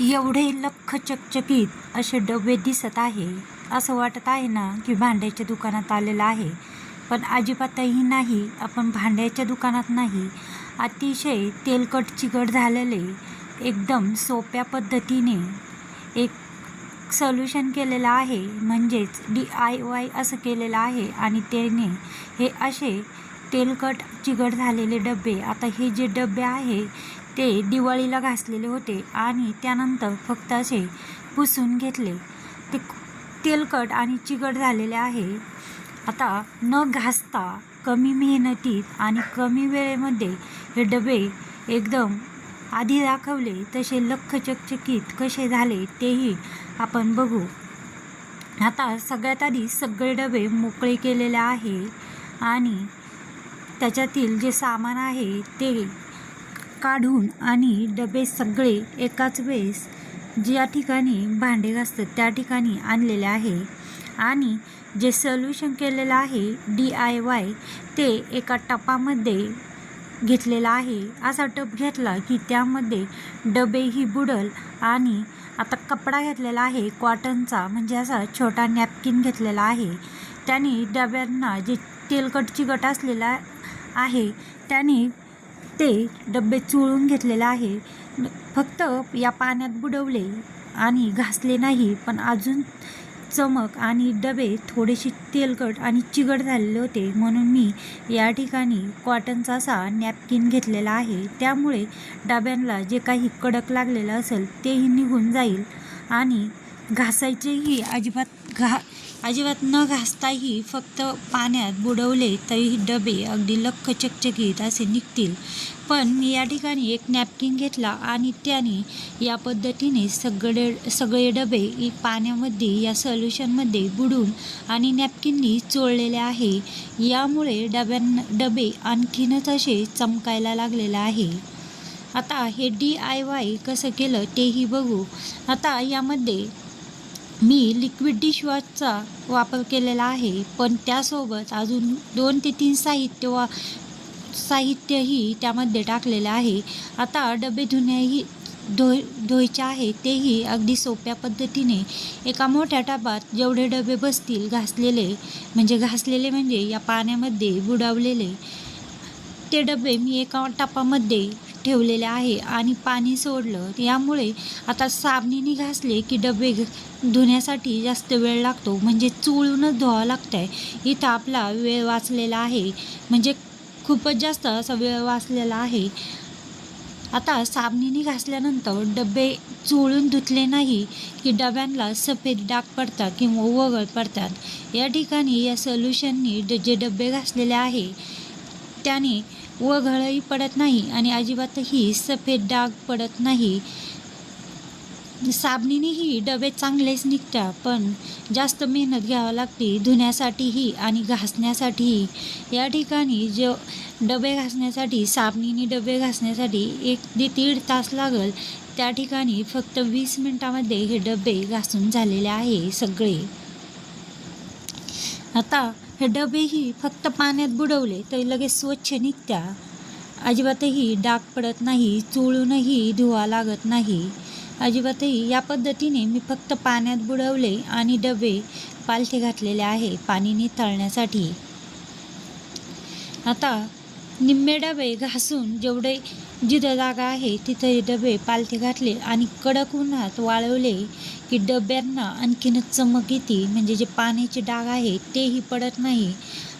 एवढे लख्ख चकचकीत असे डबे दिसत आहे. असं वाटत आहे ना की भांड्याच्या दुकानात आलेलं आहे. पण अजिबातही नाही. आपण भांड्याच्या दुकानात नाही. अतिशय तेलकट चिकट झालेले एकदम सोप्या पद्धतीने एक सोल्युशन केलेलं आहे. म्हणजेच डी आय वाय असं केलेलं आहे आणि त्याने हे असे तेलकट चिकट झालेले डबे. आता हे जे डबे आहे ते दिवाळीला घासलेले होते आणि त्यानंतर फक्त असे पुसून घेतले. ते तेलकट आणि चिकट झालेले आहे. आता न घासता कमी मेहनतीत आणि कमी वेळेमध्ये हे डबे एकदम आधी दाखवले तसे लख चकचकीत कसे झाले तेही आपण बघू. आता सगळ्यात आधी सगळे डबे मोकळे केलेले आहे आणि त्याच्यातील जे सामान आहे ते काढून आणि डबे सगळे एकाच वेळेस ज्या ठिकाणी भांडे घासतात त्या ठिकाणी आणलेले आहे. आणि जे सोल्युशन केलेलं आहे डी आय वाय ते एका टपामध्ये घेतलेला आहे. असा टप घेतला की त्यामध्ये डबेही बुडल आणि आता कपडा घेतलेला आहे कॉटनचा म्हणजे असा छोटा नॅपकिन घेतलेला आहे. त्याने डब्यांना जे तेलकट चिकट असलेला आहे त्याने ते डबे चोळून घेतलेलं आहे. फक्त या पाण्यात बुडवले आणि घासले नाही पण अजून चमक आणि डबे थोडेसे तेलकट आणि चिगट झालेले होते. म्हणून मी या ठिकाणी कॉटनचा असा नॅपकिन घेतलेला आहे. त्यामुळे डब्यांना जे काही कडक लागलेलं असेल तेही निघून जाईल आणि घासायचेही अजिबात घा अजिबात न घासताही फक्त पाण्यात बुडवले तरी डबे अगदी लख्ख चकचकीत असे निघतील. पण मी या ठिकाणी एक नॅपकिन घेतला आणि त्याने या पद्धतीने सगळे सगळे डबे पाण्यामध्ये या सोल्युशनमध्ये बुडून आणि नॅपकिननी चोळलेले आहे. यामुळे डब्यांना डबे आणखीनच असे चमकायला लागलेले आहे. आता हे डी आय वाय कसं केलं तेही बघू. आता यामध्ये मी लिक्विड डिशवॉशचा वापर केलेला आहे पण त्यासोबत अजून दोन ते तीन साहित्य वा साहित्यही त्यामध्ये टाकलेलं आहे. आता डबे धुण्याही धो धुवायचे आहे तेही अगदी सोप्या पद्धतीने. एका मोठ्या टबात जेवढे डबे बसतील घासलेले म्हणजे घासलेले म्हणजे या पाण्यामध्ये बुडावलेले ते डबे मी एका टपामध्ये ठेवलेले आहे आणि पाणी सोडलं. यामुळे आता साबणीने घासले की डबे धुण्यासाठी जास्त वेळ लागतो. म्हणजे चुळूनच धुवावं लागतं आहे इथं आपला वेळ वाचलेला आहे. म्हणजे खूपच जास्त असा वेळ वाचलेला आहे. आता साबणीने घासल्यानंतर डबे चोळून धुतले नाही की डब्यांना सफेद डाग पडतात किंवा वगळ पडतात. या ठिकाणी या सोल्युशननी ड जे डबे घासलेले आहे त्याने वघळही पडत नाही आणि अजिबातही सफेद डाग पडत नाही. साबणीनेही डबे चांगलेच निघतात पण जास्त मेहनत घ्यावी लागते धुण्यासाठीही आणि घासण्यासाठीही. या ठिकाणी जे डबे घासण्यासाठी साबणीने डबे घासण्यासाठी एक ते दीड तास लागल त्या ठिकाणी फक्त वीस मिनटामध्ये हे डबे घासून झालेले आहे सगळे. आता हे डबेही फक्त पाण्यात बुडवले तरी लगेच स्वच्छ निघत्या. अजिबातही डाग पडत नाही चोळूनही धुवा लागत नाही. अजिबातही या पद्धतीने मी फक्त पाण्यात बुडवले आणि डबे पालथे घातलेले आहे पाणी निथळण्यासाठी आता निम्मे डबे घासून जेवढे जिथं जागा आहे तिथे डबे पालथे घातले आणि कडक उन्हात वाळवले की डब्यांना आणखीनच चमक येते. म्हणजे जे पाण्याचे डाग आहे तेही पडत नाही.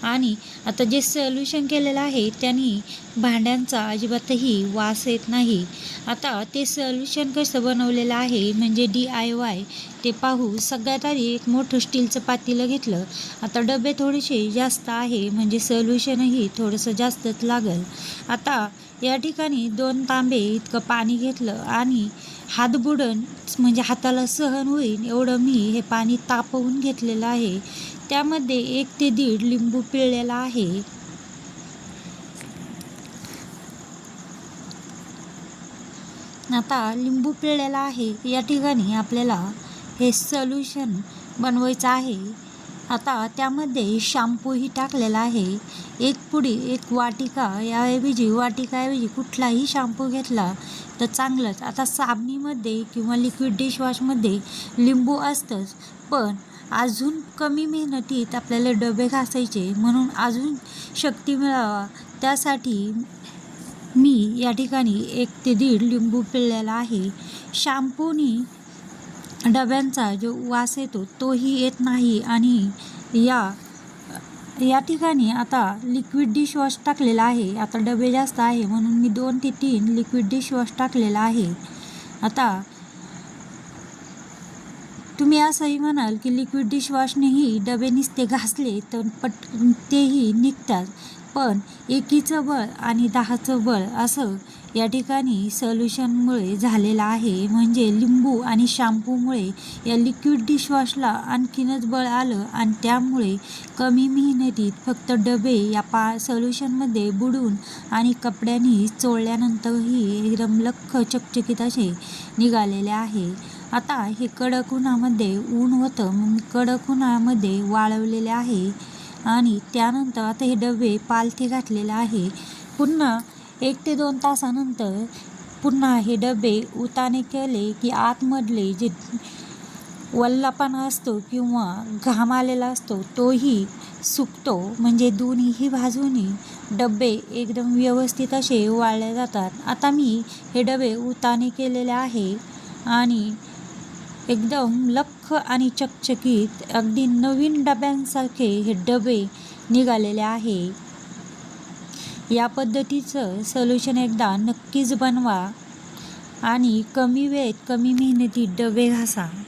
आणि आता जे सोल्युशन केलेलं आहे त्यांनी भांड्यांचा अजिबातही वास येत नाही. आता ते सोल्युशन कसं बनवलेलं आहे म्हणजे डी आय वाय ते पाहू सगळ्यात आधी एक मोठं स्टीलचं पातेलं घेतलं. आता डबे थोडेसे जास्त आहे म्हणजे सोल्युशनही थोडंसं जास्तच लागेल. आता या ठिकाणी दोन तांबे इतकं पाणी घेतलं आणि हात बुडण म्हणजे हाताला सहन होईल एवढं मी हे पाणी तापवून घेतलेलं आहे. त्यामध्ये एक ते दीड लिंबू पिळलेला आहे. आता लिंबू पिळलेला आहे. या ठिकाणी आपल्याला हे सोल्युशन बनवायचं आहे. आता त्यामध्ये शॅम्पूही टाकलेला आहे. एक पुडी एक वाटिका याऐवजी वाटिकाऐवजी कुठलाही शॅम्पू घेतला तर चांगलंच. आता साबणीमध्ये किंवा लिक्विड डिशवॉशमध्ये लिंबू असतंच पण अजून कमी मेहनतीत आपल्याला डबे घासायचे म्हणून अजून शक्ती मिळावा. त्यासाठी मी या ठिकाणी एक ते दीड लिंबू पिळलेला आहे. शॅम्पूनी डब्यांचा जो वास येतो तोही येत नाही. आणि या या ठिकाणी आता लिक्विड डिशवॉश टाकलेला आहे. आता डबे जास्त आहे म्हणून मी दोन ते तीन लिक्विड डिशवॉश टाकलेला आहे. आता तुम्ही असंही म्हणाल की लिक्विड डिशवॉशनेही डबे निसते घासले तर पट तेही निघतात. पण एकीचं बळ आणि दहाचं बळ असं या ठिकाणी सोल्युशनमुळे झालेलं आहे. म्हणजे लिंबू आणि शॅम्पूमुळे या लिक्विड डिशवॉशला आणखीनच बळ आलं आणि त्यामुळे कमी मेहनतीत फक्त डबे या पा सोल्युशनमध्ये बुडून आणि कपड्यांनी चोळल्यानंतरही एकदम चकचकीत असे निघालेले आहे. आता हे कडक उन्हामध्ये ऊन होतं मग कडक उन्हामध्ये वाळवलेले आहे आणि त्यानंतर आता हे डबे पालथे घातलेले आहे. पुन्हा एक ते दोन तासानंतर पुन्हा हे डबे उताने केले की आतमधले जे वल्लापणा असतो किंवा घाम आलेला असतो तोही सुकतो. म्हणजे दोन्हीही बाजूनी डबे एकदम व्यवस्थित असे वाळले जातात. आता मी हे डबे उताने केलेले आहे आणि एकदम लख्ख आणि चकचकीत अगदी नवीन डब्यांसारखे हे डबे निघालेले आहे. या पद्धतीचं सोल्युशन एकदा नक्कीच बनवा आणि कमी वेळेत कमी मेहनतीत डबे घासा.